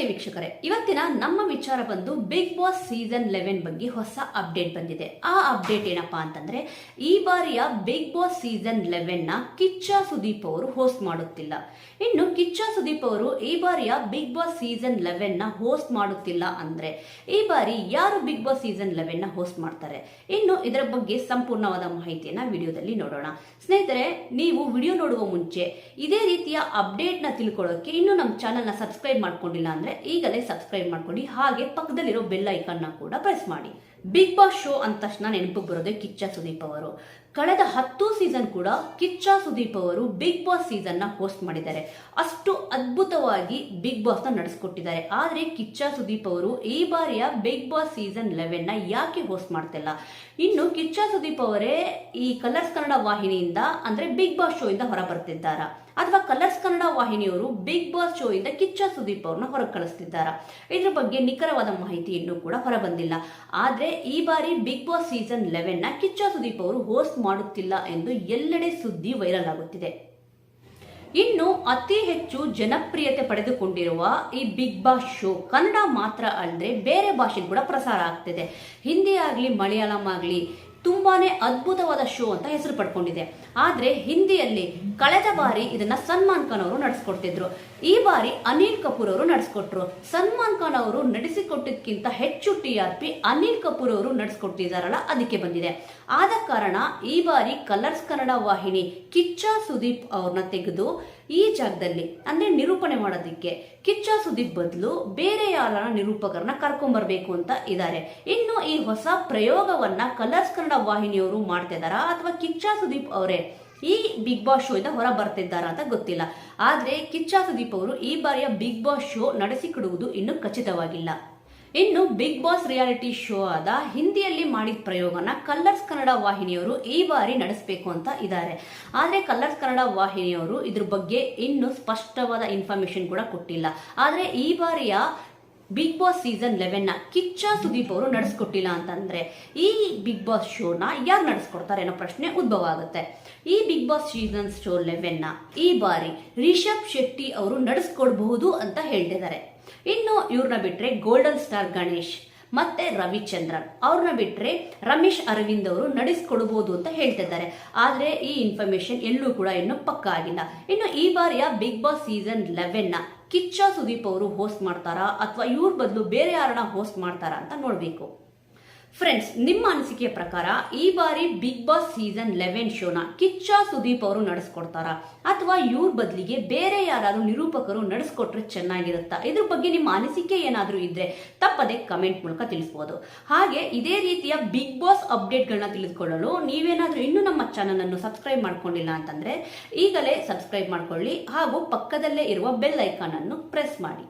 ನಮಸ್ತೆ ವೀಕ್ಷಕರೇ. ಇವತ್ತಿನ ನಮ್ಮ ವಿಚಾರ ಬಂದು ಬಿಗ್ ಬಾಸ್ ಸೀಸನ್ ಲೆವೆನ್ ಬಗ್ಗೆ ಹೊಸ ಅಪ್ಡೇಟ್ ಬಂದಿದೆ. ಆ ಅಪ್ಡೇಟ್ ಏನಪ್ಪಾ ಅಂತಂದ್ರೆ, ಈ ಬಾರಿಯ ಬಿಗ್ ಬಾಸ್ ಸೀಸನ್ ಲೆವೆನ್ನ ಕಿಚ್ಚ ಸುದೀಪ್ ಅವರು ಹೋಸ್ಟ್ ಮಾಡುತ್ತಿಲ್ಲ. ಇನ್ನು ಕಿಚ್ಚ ಸುದೀಪ್ ಅವರು ಈ ಬಾರಿಯ ಬಿಗ್ ಬಾಸ್ ಸೀಸನ್ ಲೆವೆನ್ನ ಹೋಸ್ಟ್ ಮಾಡುತ್ತಿಲ್ಲ ಅಂದ್ರೆ, ಈ ಬಾರಿ ಯಾರು ಬಿಗ್ ಬಾಸ್ ಸೀಸನ್ ಲೆವೆನ್ನ ಹೋಸ್ಟ್ ಮಾಡ್ತಾರೆ? ಇನ್ನು ಇದರ ಬಗ್ಗೆ ಸಂಪೂರ್ಣವಾದ ಮಾಹಿತಿಯನ್ನ ವಿಡಿಯೋದಲ್ಲಿ ನೋಡೋಣ. ಸ್ನೇಹಿತರೆ, ನೀವು ವಿಡಿಯೋ ನೋಡುವ ಮುಂಚೆ ಇದೇ ರೀತಿಯ ಅಪ್ಡೇಟ್ನ ತಿಳ್ಕೊಳ್ಳೋಕೆ ಇನ್ನು ನಮ್ಮ ಚಾನೆಲ್ನ ಸಬ್ಸ್ಕ್ರೈಬ್ ಮಾಡ್ಕೊಂಡಿಲ್ಲ ಅಂದ್ರೆ ಈಗಲೇ ಸಬ್ಸ್ಕ್ರೈಬ್ ಮಾಡ್ಕೊಳ್ಳಿ. ಹಾಗೆ ಪಕ್ಕದಲ್ಲಿರೋ ಬೆಲ್ ಐಕನ್ನ ಕೂಡ ಪ್ರೆಸ್ ಮಾಡಿ. ಬಿಗ್ ಬಾಸ್ ಶೋ ಅಂದ ತಕ್ಷಣ ನೆನಪಿಗೆ ಬರೋದೇ ಕಿಚ್ಚ ಸುದೀಪ್ ಅವರು. ಕಳೆದ ಹತ್ತು ಸೀಸನ್ ಕೂಡ ಕಿಚ್ಚ ಸುದೀಪ್ ಅವರು ಬಿಗ್ ಬಾಸ್ ಸೀಸನ್ನ ಹೋಸ್ಟ್ ಮಾಡಿದ್ದಾರೆ. ಅಷ್ಟು ಅದ್ಭುತವಾಗಿ ಬಿಗ್ ಬಾಸ್ನ ನಡೆಸ್ಕೊಟ್ಟಿದ್ದಾರೆ. ಆದ್ರೆ ಕಿಚ್ಚ ಸುದೀಪ್ ಅವರು ಈ ಬಾರಿಯ ಬಿಗ್ ಬಾಸ್ ಸೀಸನ್ ಲೆವೆನ್ನ ಯಾಕೆ ಹೋಸ್ಟ್ ಮಾಡ್ತಿಲ್ಲ? ಇನ್ನು ಕಿಚ್ಚ ಸುದೀಪ್ ಅವರೇ ಈ ಕಲರ್ಸ್ ಕನ್ನಡ ವಾಹಿನಿಯಿಂದ, ಅಂದ್ರೆ ಬಿಗ್ ಬಾಸ್ ಶೋ ಇಂದ ಹೊರ ಬರ್ತಿದ್ದಾರಾ? ಅಥವಾ ಕಲರ್ಸ್ ಕನ್ನಡ ವಾಹಿನಿಯವರು ಬಿಗ್ ಬಾಸ್ ಶೋ ಇಂದ ಕಿಚ್ಚ ಸುದೀಪ್ ಅವ್ರನ್ನ ಹೊರ ಕಳಿಸ್ತಿದ್ದಾರಾ? ಇದ್ರ ಬಗ್ಗೆ ನಿಖರವಾದ ಮಾಹಿತಿ ಇನ್ನೂ ಕೂಡ ಹೊರಬಂದಿಲ್ಲ ಆದ್ರೆ ಈ ಬಾರಿ ಬಿಗ್ ಬಾಸ್ ಸೀಸನ್ ಲೆವೆನ್ನ ಕಿಚ್ಚ ಸುದೀಪ್ ಅವರು ಹೋಸ್ಟ್ ಮಾಡುತ್ತಿಲ್ಲ ಎಂದು ಎಲ್ಲೆಡೆ ಸುದ್ದಿ ವೈರಲ್ ಆಗುತ್ತಿದೆ. ಇನ್ನು ಅತಿ ಹೆಚ್ಚು ಜನಪ್ರಿಯತೆ ಪಡೆದುಕೊಂಡಿರುವ ಈ ಬಿಗ್ ಬಾಸ್ ಶೋ ಕನ್ನಡ ಮಾತ್ರ ಅಲ್ಲದೆ ಬೇರೆ ಭಾಷೆ ಕೂಡ ಪ್ರಸಾರ ಆಗ್ತಿದೆ. ಹಿಂದಿ ಆಗಲಿ, ಮಲಯಾಳಂ ಆಗಲಿ ತುಂಬಾನೇ ಅದ್ಭುತವಾದ ಶೋ ಅಂತ ಹೆಸರು ಪಡ್ಕೊಂಡಿದೆ. ಆದ್ರೆ ಹಿಂದಿಯಲ್ಲಿ ಕಳೆದ ಬಾರಿ ಇದನ್ನ ಸಲ್ಮಾನ್ ಖಾನ್ ಅವರು ನಡೆಸ್ಕೊಡ್ತಿದ್ರು. ಈ ಬಾರಿ ಅನಿಲ್ ಕಪೂರ್ ಅವರು ನಡೆಸ್ಕೊಟ್ರು. ಸಲ್ಮಾನ್ ಖಾನ್ ಅವರು ನಡೆಸಿಕೊಟ್ಟಿದ್ಕಿಂತ ಹೆಚ್ಚು T R P Anil Kapoor ಅವರು ನಡೆಸ್ಕೊಟ್ಟಿದ್ದಾರಲ್ಲ, ಅದಕ್ಕೆ ಬಂದಿದೆ. ಆದ ಕಾರಣ ಈ ಬಾರಿ ಕಲರ್ಸ್ ಕನ್ನಡ ವಾಹಿನಿ ಕಿಚ್ಚ ಸುದೀಪ್ ಅವ್ರನ್ನ ತೆಗೆದು ಈ ಜಾಗದಲ್ಲಿ, ಅಂದ್ರೆ ನಿರೂಪಣೆ ಮಾಡೋದಕ್ಕೆ ಕಿಚ್ಚ ಸುದೀಪ್ ಬದಲು ಬೇರೆ ಯಾರ ನಿರೂಪಕರನ್ನ ಕರ್ಕೊಂಡ್ಬರ್ಬೇಕು ಅಂತ ಇದ್ದಾರೆ ಇನ್ನು ಈ ಹೊಸ ಪ್ರಯೋಗವನ್ನ ಕಲರ್ಸ್ ಕನ್ನಡ ವಾಹಿನಿಯವರು ಮಾಡ್ತಿದಾರಾ ಅಥವಾ ಕಿಚ್ಚ ಸುದೀಪ್ ಅವರೇ ಈ ಬಿಗ್ ಬಾಸ್ ಶೋ ಇಂದ ಹೊರ ಬರ್ತಿದ್ದಾರಾ ಅಂತ ಗೊತ್ತಿಲ್ಲ. ಆದ್ರೆ ಕಿಚ್ಚ ಸುದೀಪ್ ಅವರು ಈ ಬಾರಿಯ ಬಿಗ್ ಬಾಸ್ ಶೋ ನಡೆಸಿಕೊಡುವುದು ಇನ್ನೂ ಖಚಿತವಾಗಿಲ್ಲ. ಇನ್ನು ಬಿಗ್ ಬಾಸ್ ರಿಯಾಲಿಟಿ ಶೋ ಆದ ಹಿಂದಿಯಲ್ಲಿ ಮಾಡಿದ ಪ್ರಯೋಗನ ಕಲ್ಲರ್ಸ್ ಕನ್ನಡ ವಾಹಿನಿಯವರು ಈ ಬಾರಿ ನಡೆಸಬೇಕು ಅಂತ ಇದ್ದಾರೆ. ಆದರೆ ಕಲ್ಲರ್ಸ್ ಕನ್ನಡ ವಾಹಿನಿಯವರು ಇದ್ರ ಬಗ್ಗೆ ಇನ್ನೂ ಸ್ಪಷ್ಟವಾದ ಇನ್ಫಾರ್ಮೇಶನ್ ಕೂಡ ಕೊಟ್ಟಿಲ್ಲ. ಆದರೆ ಈ ಬಾರಿಯ ಬಿಗ್ ಬಾಸ್ ಸೀಸನ್ ಲೆವೆನ್ನ ಕಿಚ್ಚ ಸುದೀಪ್ ಅವರು ನಡೆಸ್ಕೊಟ್ಟಿಲ್ಲ ಅಂತಂದ್ರೆ ಈ ಬಿಗ್ ಬಾಸ್ ಶೋನ ಯಾರು ನಡೆಸ್ಕೊಡ್ತಾರೆ ಅನ್ನೋ ಪ್ರಶ್ನೆ ಉದ್ಭವ ಆಗುತ್ತೆ. ಈ ಬಿಗ್ ಬಾಸ್ ಸೀಸನ್ ಶೋ ಲೆವೆನ್ನ ಈ ಬಾರಿ ರಿಷಬ್ ಶೆಟ್ಟಿ ಅವರು ನಡೆಸ್ಕೊಡ್ಬಹುದು ಅಂತ ಹೇಳ್ತಿದ್ದಾರೆ. ಇನ್ನು ಇವ್ರನ್ನ ಬಿಟ್ರೆ ಗೋಲ್ಡನ್ ಸ್ಟಾರ್ ಗಣೇಶ್ ಮತ್ತೆ ರವಿಚಂದ್ರನ್ ಅವ್ರನ್ನ ಬಿಟ್ರೆ ರಮೇಶ್ ಅರವಿಂದ್ ಅವರು ನಡೆಸ್ಕೊಡ್ಬೋದು ಅಂತ ಹೇಳ್ತಿದ್ದಾರೆ. ಆದ್ರೆ ಈ ಇನ್ಫಾರ್ಮೇಶನ್ ಎಲ್ಲೂ ಕೂಡ ಇನ್ನು ಪಕ್ಕ ಆಗಿಲ್ಲ. ಇನ್ನು ಈ ಬಾರಿಯ ಬಿಗ್ ಬಾಸ್ ಸೀಸನ್ ಲೆವೆನ್ನ ಕಿಚ್ಚ ಸುದೀಪ್ ಅವರು ಹೋಸ್ಟ್ ಮಾಡ್ತಾರಾ ಅಥವಾ ಇವ್ರ ಬದಲು ಬೇರೆ ಯಾರನ್ನ ಹೋಸ್ಟ್ ಮಾಡ್ತಾರಾ ಅಂತ ನೋಡ್ಬೇಕು. ಫ್ರೆಂಡ್ಸ್ ನಿಮ್ಮ ಅನಿಸಿಕೆಯ ಪ್ರಕಾರ ಈ ಬಾರಿ ಬಿಗ್ ಬಾಸ್ ಸೀಸನ್ ಲೆವೆನ್ ಶೋನ ಕಿಚ್ಚ ಸುದೀಪ್ ಅವರು ನಡೆಸ್ಕೊಡ್ತಾರ? ಅಥವಾ ಇವ್ರ ಬದಲಿಗೆ ಬೇರೆ ಯಾರಾದ್ರೂ ನಿರೂಪಕರು ನಡೆಸ್ಕೊಟ್ರೆ ಚೆನ್ನಾಗಿರುತ್ತಾ? ಇದ್ರ ಬಗ್ಗೆ ನಿಮ್ಮ ಅನಿಸಿಕೆ ಏನಾದರೂ ಇದ್ರೆ ತಪ್ಪದೆ ಕಮೆಂಟ್ ಮೂಲಕ ತಿಳಿಸ್ಬೋದು. ಹಾಗೆ ಇದೇ ರೀತಿಯ ಬಿಗ್ ಬಾಸ್ ಅಪ್ಡೇಟ್ಗಳನ್ನ ತಿಳಿದುಕೊಳ್ಳಲು ನೀವೇನಾದರೂ ಇನ್ನೂ ನಮ್ಮ ಚಾನಲ್ ಅನ್ನು ಸಬ್ಸ್ಕ್ರೈಬ್ ಮಾಡ್ಕೊಂಡಿಲ್ಲ ಅಂತಂದ್ರೆ ಈಗಲೇ ಸಬ್ಸ್ಕ್ರೈಬ್ ಮಾಡ್ಕೊಳ್ಳಿ ಹಾಗೂ ಪಕ್ಕದಲ್ಲೇ ಇರುವ ಬೆಲ್ ಐಕಾನ್ ಅನ್ನು ಪ್ರೆಸ್ ಮಾಡಿ.